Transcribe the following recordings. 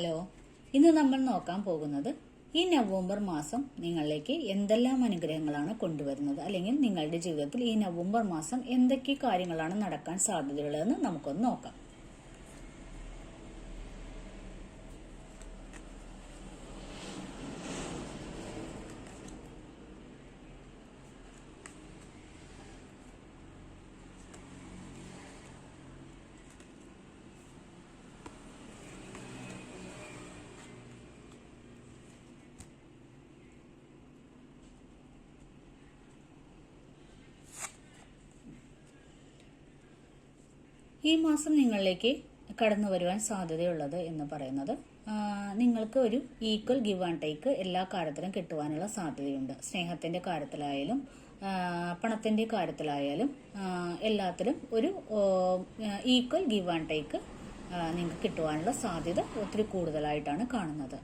Hello ഇന്ന് നമ്മൾ നോക്കാൻ പോകുന്നത് ഈ നവംബർ മാസം നിങ്ങളിലേക്ക് എന്തെല്ലാം അനുഗ്രഹങ്ങളാണ് കൊണ്ടുവരുന്നത്? അല്ലെങ്കിൽ നിങ്ങളുടെ ജീവിതത്തിൽ ഈ നവംബർ മാസം എന്തൊക്കെ കാര്യങ്ങളാണ് നടക്കാൻ സാധ്യതയുള്ളതെന്ന് നമുക്കൊന്ന് നോക്കാം. ഈ മാസം നിങ്ങളിലേക്ക് കടന്നു വരുവാൻ സാധ്യതയുള്ളത് എന്ന് പറയുന്നത് നിങ്ങൾക്ക് ഒരു ഈക്വൽ ഗിവ് ആൻഡ് ടേക്ക് എല്ലാ കാര്യത്തിലും കിട്ടുവാനുള്ള സാധ്യതയുണ്ട്. സ്നേഹത്തിന്റെ കാര്യത്തിലായാലും പണത്തിന്റെ കാര്യത്തിലായാലും എല്ലാത്തിലും ഒരു ഈക്വൽ ഗിവ് ആൻഡ് ടേക്ക് നിങ്ങൾക്ക് കിട്ടുവാനുള്ള സാധ്യത ഒത്തിരി കൂടുതലായിട്ടാണ് കാണുന്നത്.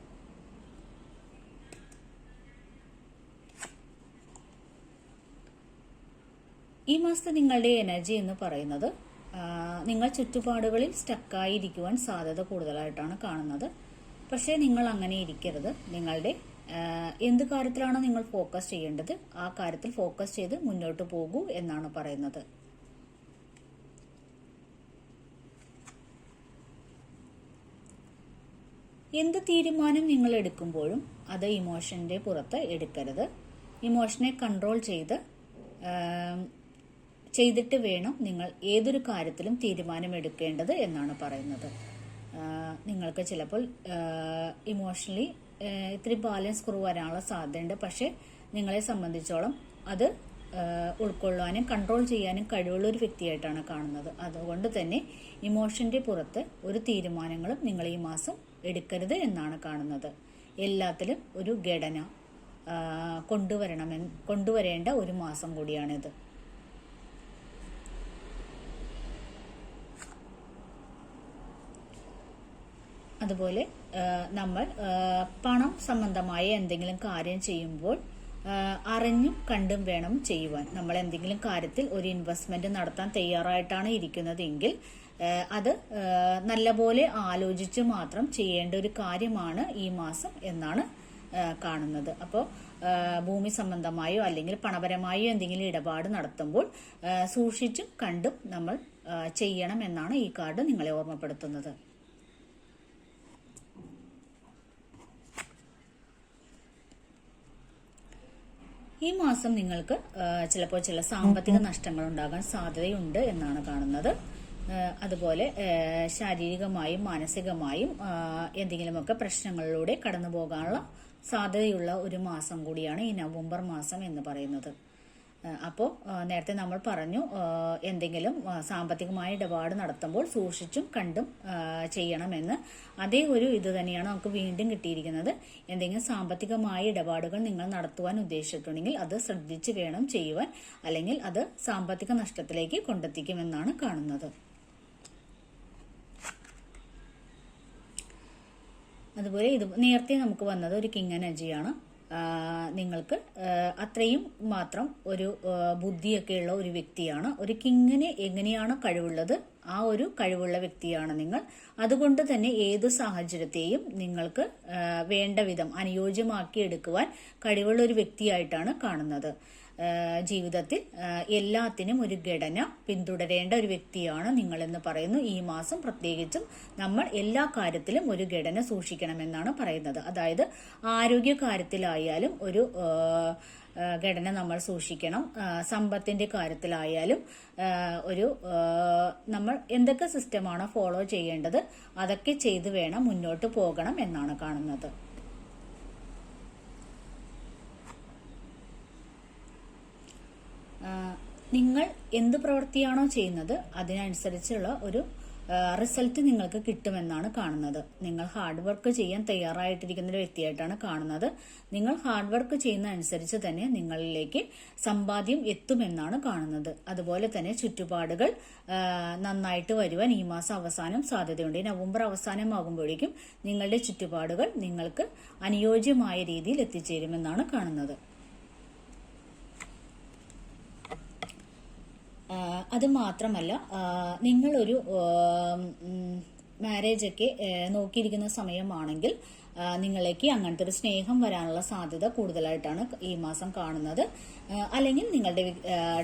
ഈ മാസത്തെ നിങ്ങളുടെ എനർജി എന്ന് പറയുന്നത് നിങ്ങൾ ചുറ്റുപാടുകളിൽ സ്റ്റക്കായിരിക്കുവാൻ സാധ്യത കൂടുതലായിട്ടാണ് കാണുന്നത്. പക്ഷേ നിങ്ങൾ അങ്ങനെ ഇരിക്കരുത്. നിങ്ങളുടെ എന്ത് കാര്യത്തിലാണോ നിങ്ങൾ ഫോക്കസ് ചെയ്യേണ്ടത്? ആ കാര്യത്തിൽ ഫോക്കസ് ചെയ്ത് മുന്നോട്ട് പോകൂ എന്നാണ് പറയുന്നത്. എന്ത് തീരുമാനം നിങ്ങൾ എടുക്കുമ്പോഴും അത് ഇമോഷന്റെ പുറത്ത് എടുക്കരുത്. ഇമോഷനെ കൺട്രോൾ ചെയ്ത് ചെയ്തിട്ട് വേണം നിങ്ങൾ ഏതൊരു കാര്യത്തിലും തീരുമാനമെടുക്കേണ്ടത് എന്നാണ് പറയുന്നത്. നിങ്ങൾക്ക് ചിലപ്പോൾ ഇമോഷണലി ഇത്തിരി ബാലൻസ് കുറവ് വരാനുള്ള സാധ്യതയുണ്ട്. പക്ഷെ നിങ്ങളെ സംബന്ധിച്ചോളം അത് ഉൾക്കൊള്ളാനും കൺട്രോൾ ചെയ്യാനും കഴിവുള്ള ഒരു വ്യക്തിയായിട്ടാണ് കാണുന്നത്. അതുകൊണ്ട് തന്നെ ഇമോഷന്റെ പുറത്ത് ഒരു തീരുമാനങ്ങളും നിങ്ങൾ ഈ മാസം എടുക്കരുത് എന്നാണ് കാണുന്നത്. എല്ലാത്തിലും ഒരു ഘടന കൊണ്ടുവരണമെന്ന് കൊണ്ടുവരേണ്ട ഒരു മാസം കൂടിയാണിത്. അതുപോലെ നമ്മൾ പണം സംബന്ധമായ എന്തെങ്കിലും കാര്യം ചെയ്യുമ്പോൾ അറിഞ്ഞും കണ്ടും വേണം ചെയ്യുവാൻ. നമ്മൾ എന്തെങ്കിലും കാര്യത്തിൽ ഒരു ഇൻവെസ്റ്റ്മെന്റ് നടത്താൻ തയ്യാറായിട്ടാണ് ഇരിക്കുന്നതെങ്കിൽ അത് നല്ലപോലെ ആലോചിച്ച് മാത്രം ചെയ്യേണ്ട ഒരു കാര്യമാണ് ഈ മാസം എന്നാണ് കാണുന്നത്. അപ്പോൾ ഭൂമി സംബന്ധമായോ അല്ലെങ്കിൽ പണപരമായോ എന്തെങ്കിലും ഇടപാട് നടത്തുമ്പോൾ സൂക്ഷിച്ചും കണ്ടും നമ്മൾ ചെയ്യണം എന്നാണ് ഈ കാർഡ് നിങ്ങളെ ഓർമ്മപ്പെടുത്തുന്നത്. ഈ മാസം നിങ്ങൾക്ക് ചിലപ്പോൾ ചില സാമ്പത്തിക നഷ്ടങ്ങൾ ഉണ്ടാകാൻ സാധ്യതയുണ്ട് എന്നാണ് കാണുന്നത്. അതുപോലെ ശാരീരികമായും മാനസികമായും എന്തെങ്കിലുമൊക്കെ പ്രശ്നങ്ങളിലൂടെ കടന്നു പോകാനുള്ള സാധ്യതയുള്ള ഒരു മാസം കൂടിയാണ് ഈ നവംബർ മാസം എന്ന് പറയുന്നത്. അപ്പോൾ നേരത്തെ നമ്മൾ പറഞ്ഞു എന്തെങ്കിലും സാമ്പത്തികമായ ഇടപാട് നടത്തുമ്പോൾ സൂക്ഷിച്ചും കണ്ടും ചെയ്യണമെന്ന്. അതേ ഒരു ഇത് തന്നെയാണ് നമുക്ക് വീണ്ടും കിട്ടിയിരിക്കുന്നത്. എന്തെങ്കിലും സാമ്പത്തികമായ ഇടപാടുകൾ നിങ്ങൾ നടത്തുവാൻ ഉദ്ദേശിച്ചിട്ടുണ്ടെങ്കിൽ അത് ശ്രദ്ധിച്ച് വേണം ചെയ്യുവാൻ അല്ലെങ്കിൽ അത് സാമ്പത്തിക നഷ്ടത്തിലേക്ക് കൊണ്ടെത്തിക്കുമെന്നാണ് കാണുന്നത്. അതുപോലെ ഇത് നേരത്തെ നമുക്ക് വന്നത് ഒരു കിങ് എനർജിയാണ്. നിങ്ങൾക്ക് അത്രയും മാത്രം ഒരു ബുദ്ധിയൊക്കെ ബുദ്ധിയൊക്കെയുള്ള ഒരു വ്യക്തിയാണ്. ഒരു കിങ്ങിന് എങ്ങനെയാണ് കഴിവുള്ളത് ആ ഒരു കഴിവുള്ള വ്യക്തിയാണ് നിങ്ങൾ. അതുകൊണ്ട് തന്നെ ഏത് സാഹചര്യത്തെയും നിങ്ങൾക്ക് വേണ്ട വിധം അനുയോജ്യമാക്കി എടുക്കുവാൻ കഴിവുള്ള ഒരു വ്യക്തിയായിട്ടാണ് കാണുന്നത്. ജീവിതത്തിൽ എല്ലാത്തിനും ഒരു ഘടന പിന്തുടരേണ്ട ഒരു വ്യക്തിയാണ് നിങ്ങളെന്ന് പറയുന്നു. ഈ മാസം പ്രത്യേകിച്ചും നമ്മൾ എല്ലാ കാര്യത്തിലും ഒരു ഘടന സൂക്ഷിക്കണമെന്നാണ് പറയുന്നത്. അതായത് ആരോഗ്യ കാര്യത്തിലായാലും ഒരു ഘടന നമ്മൾ സൂക്ഷിക്കണം. സമ്പത്തിന്റെ കാര്യത്തിലായാലും ഒരു നമ്മൾ എന്തൊക്കെ സിസ്റ്റമാണോ ഫോളോ ചെയ്യേണ്ടത് അതൊക്കെ ചെയ്തു വേണം മുന്നോട്ട് പോകണം എന്നാണ് കാണുന്നത് ആ, നിങ്ങൾ എന്ത് പ്രവൃത്തിയാണോ ചെയ്യുന്നത് അതിനനുസരിച്ചുള്ള ഒരു റിസൾട്ട് നിങ്ങൾക്ക് കിട്ടുമെന്നാണ് കാണുന്നത്. നിങ്ങൾ ഹാർഡ് വർക്ക് ചെയ്യാൻ തയ്യാറായിട്ടിരിക്കുന്ന ഒരു വ്യക്തിയായിട്ടാണ് കാണുന്നത്. നിങ്ങൾ ഹാർഡ് വർക്ക് ചെയ്യുന്ന അനുസരിച്ച് തന്നെ നിങ്ങളിലേക്ക് സമ്പാദ്യം എത്തുമെന്നാണ് കാണുന്നത്. അതുപോലെ തന്നെ ചുറ്റുപാടുകൾ നന്നായിട്ട് വരുവാൻ ഈ മാസം അവസാനം സാധ്യതയുണ്ട്. നവംബർ അവസാനമാകുമ്പോഴേക്കും നിങ്ങളുടെ ചുറ്റുപാടുകൾ നിങ്ങൾക്ക് അനുയോജ്യമായ രീതിയിൽ എത്തിച്ചേരുമെന്നാണ് കാണുന്നത്. അത് മാത്രമല്ല നിങ്ങളൊരു ആ, മാരേജ് ഒക്കെ നോക്കിയിരിക്കുന്ന സമയമാണെങ്കിൽ ആ, നിങ്ങളിലേക്ക് അങ്ങനത്തെ ഒരു സ്നേഹം വരാനുള്ള സാധ്യത കൂടുതലായിട്ടാണ് ഈ മാസം കാണുന്നത്. അല്ലെങ്കിൽ നിങ്ങളുടെ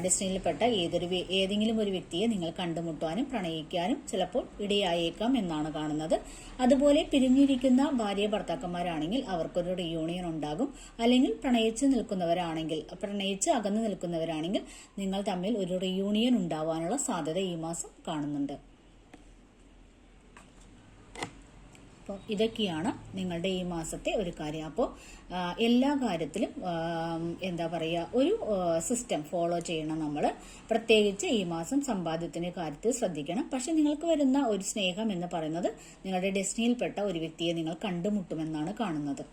ഡെസ്റ്റിനിയിൽപ്പെട്ട ഏതൊരു ഏതെങ്കിലും ഒരു വ്യക്തിയെ നിങ്ങൾ കണ്ടുമുട്ടാനും പ്രണയിക്കാനും ചിലപ്പോൾ ഇടയായേക്കാം എന്നാണ് കാണുന്നത്. അതുപോലെ പിരിഞ്ഞിരിക്കുന്ന ഭാര്യ ഭർത്താക്കന്മാരാണെങ്കിൽ അവർക്കൊരു റിയൂണിയൻ ഉണ്ടാകും. അല്ലെങ്കിൽ പ്രണയിച്ച് നിൽക്കുന്നവരാണെങ്കിൽ പ്രണയിച്ച് അകന്നു നിൽക്കുന്നവരാണെങ്കിൽ നിങ്ങൾ തമ്മിൽ ഒരു റിയൂണിയൻ ഉണ്ടാവാനുള്ള സാധ്യത ഈ മാസം കാണുന്നുണ്ട്. അപ്പോൾ ഇതൊക്കെയാണ് നിങ്ങളുടെ ഈ മാസത്തെ ഒരു കാര്യം. അപ്പോൾ എല്ലാ കാര്യത്തിലും എന്താ പറയുക ഒരു സിസ്റ്റം ഫോളോ ചെയ്യണം നമ്മൾ പ്രത്യേകിച്ച് ഈ മാസം സമ്പാദ്യത്തിന്റെ കാര്യത്തിൽ ശ്രദ്ധിക്കണം. പക്ഷെ നിങ്ങൾക്ക് വരുന്ന ഒരു സ്നേഹം എന്ന് പറയുന്നത് നിങ്ങളുടെ ഡെസ്റ്റിനിയിൽപ്പെട്ട ഒരു വ്യക്തിയെ നിങ്ങൾ കണ്ടുമുട്ടുമെന്നാണ് കാണുന്നത്.